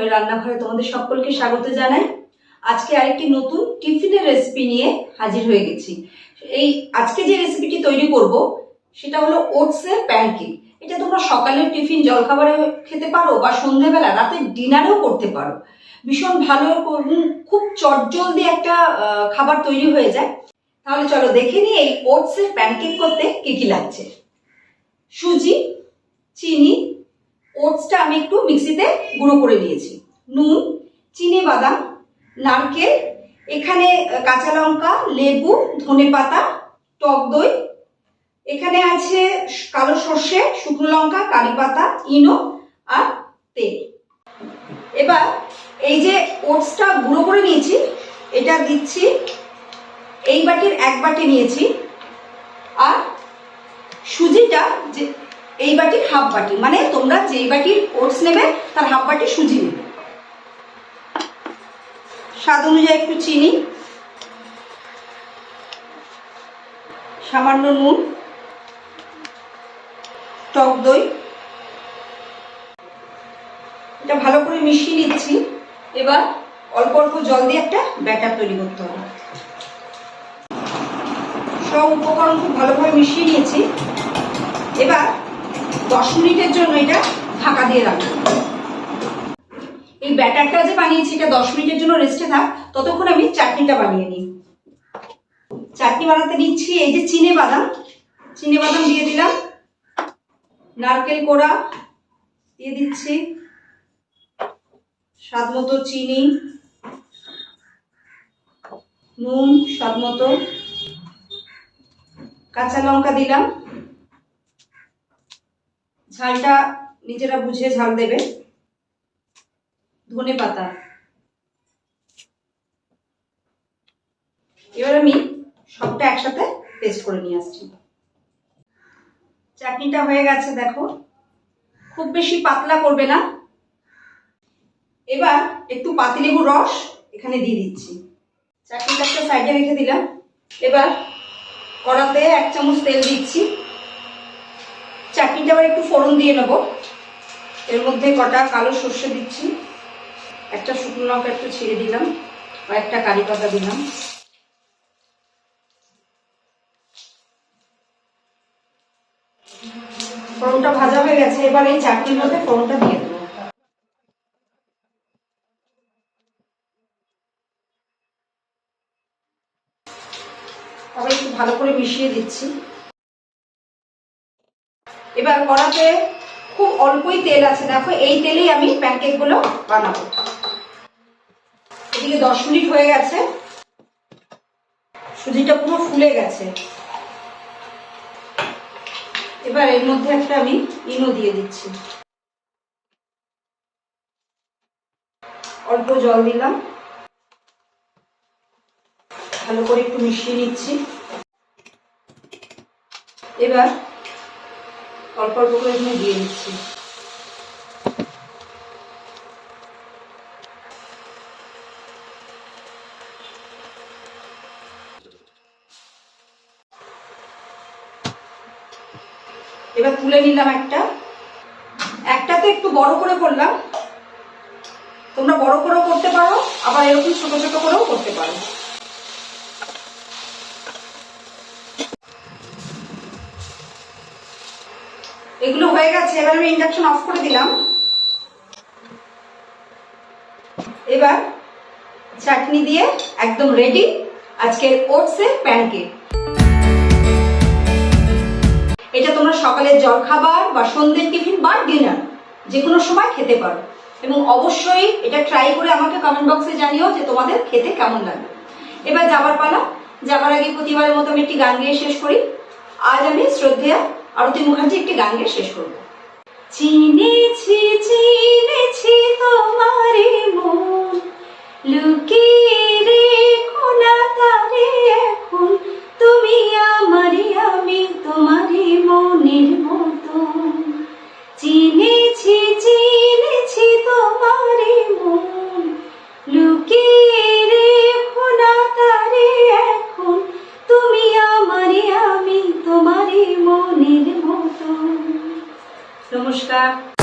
ময়ের রান্নাঘরে তোমাদের সকলকে স্বাগত জানাই। আজকে আরেকটি নতুন টিফিনের রেসিপি নিয়ে হাজির হয়ে গেছি। এই আজকে যে রেসিপিটি তৈরি করব, সেটা হলো ওটসের প্যানকেক এটা তোমরা সকালের টিফিন জলখাবারে খেতে পারো বা সন্ধেবেলা, রাতে ডিনারেও করতে পারো। ভীষণ ভালো খুব চটজলদি একটা খাবার তৈরি হয়ে যায়। তাহলে চলো দেখে নিই এই ওটসের প্যানকেক করতে কি কি লাগছে। সুজি, চিনি ওটসটা আমি একটু মিক্সিতে গুঁড়ো করে নিয়েছি। নুন, চিনি, বাদাম, নারকেল, এখানে কাঁচা লঙ্কা, লেবু, ধনে পাতা, টক দই, এখানে আছে কালো সর্ষে, শুকনো লঙ্কা, কারি পাতা, ইনো আর তেল। এবার এই যে ওটসটা গুঁড়ো করে নিয়েছি, এটা দিচ্ছি, এই বাটির এক বাটি নিয়েছি, আর সুজিটা যে এই বাটির হাফ বাটি। মানে তোমরা যেই বাটির ওটস নেবে, তার হাফ বাটি সুজি নেবে। স্বাদ অনুযায়ী একটু চিনি, সামান্য নুন, টক দই। এটা ভালো করে মিশিয়ে নিচ্ছি। এবার অল্প অল্প জল দিয়ে একটা ব্যাটার তৈরি করতে হবে। সব উপকরণ খুব ভালোভাবে মিশিয়ে নিয়েছি। এবার দশ মিনিটের জন্য এটা ঢাকা দিয়ে রাখব এই ব্যাটারটা যে বানিয়েছি, এটা দশ মিনিটের জন্য রেস্টে থাক। ততক্ষণ আমি চাটনিটা বানিয়ে নিই। চাটনি বানাতে নিচ্ছি এই যে চিনে বাদাম। চিনে বাদাম দিয়ে দিলাম। নারকেল কোড়া দিয়ে দিচ্ছি। স্বাদ মতো চিনি। নুন, স্বাদ মতো। কাঁচা লঙ্কা দিলাম। ঝালটা নিজেরা বুঝে ঝাল দেবে। ধনে পাতা। এবার আমি সবটা একসাথে পেস্ট করে নিয়ে আসছি। চাটনিটা হয়ে গেছে, দেখো। খুব বেশি পাতলা করবে না। এবার একটু পাতিলেবুর রস এখানে দিয়ে দিচ্ছি। চাটনিটা একটা সাইডে রেখে দিলাম। এবার কড়াতে এক চামচ তেল দিচ্ছি। চাটনিটা আবার একটু ফোড়ন দিয়ে নেব। এর মধ্যে কটা কালো সর্ষে দিচ্ছি। একটা শুকনো লঙ্কা একটু ছিঁড়ে দিলাম, আর একটা কারি পাতা দিলাম। ফোড়নটা ভাজা হয়ে গেছে, এবার এই চাটনির মধ্যে ফোড়নটা দিয়ে দেবো। তবে একটু ভালো করে মিশিয়ে দিচ্ছি। এবার কড়াতে খুব অল্পই তেল আছে। দেখো, এই তেলেই আমি প্যানকেকগুলো বানাবো। এদিকে দশ মিনিট হয়ে গেছে। সুজিটা পুরো ফুলে গেছে। এবার এর মধ্যে একটা আমি ইনো দিয়ে দিচ্ছি। অল্প জল দিলাম। ভালো করে একটু মিশিয়ে নিচ্ছি। এবার অল্প অল্প করে এখানে দিয়ে দিচ্ছি। এবার তুলে নিলাম একটা। একটা তো একটু বড় করে করলাম। তোমরা বড় করেও করতে পারো, আবার এরকম ছোট ছোট করেও করতে পারো। এগুলো হয়ে গেছে, এবার আমি ইন্ডাকশন অফ করে দিলাম। এবার চাটনি দিয়ে একদম রেডি আজকের ওটসের প্যানকেক এটা তোমরা সকালের জলখাবার বা সন্ধ্যের টিফিন বা ডিনার যে কোনো সময় খেতে পারো। এবং অবশ্যই এটা ট্রাই করে আমাকে কমেন্ট বক্সে জানিও যে তোমাদের খেতে কেমন লাগে। এবার যাবার পালা, যাবার আগে প্রতিবারের মতো আমি একটি গান গেয়ে শেষ করি। আজ আমি শ্রদ্ধেয়া আরতি মুখার্জি একটি গান গিয়ে শেষ করব। চিনেছি চিনেছি তোমারে মন লুকিয়ে মনের মতো নমস্কার।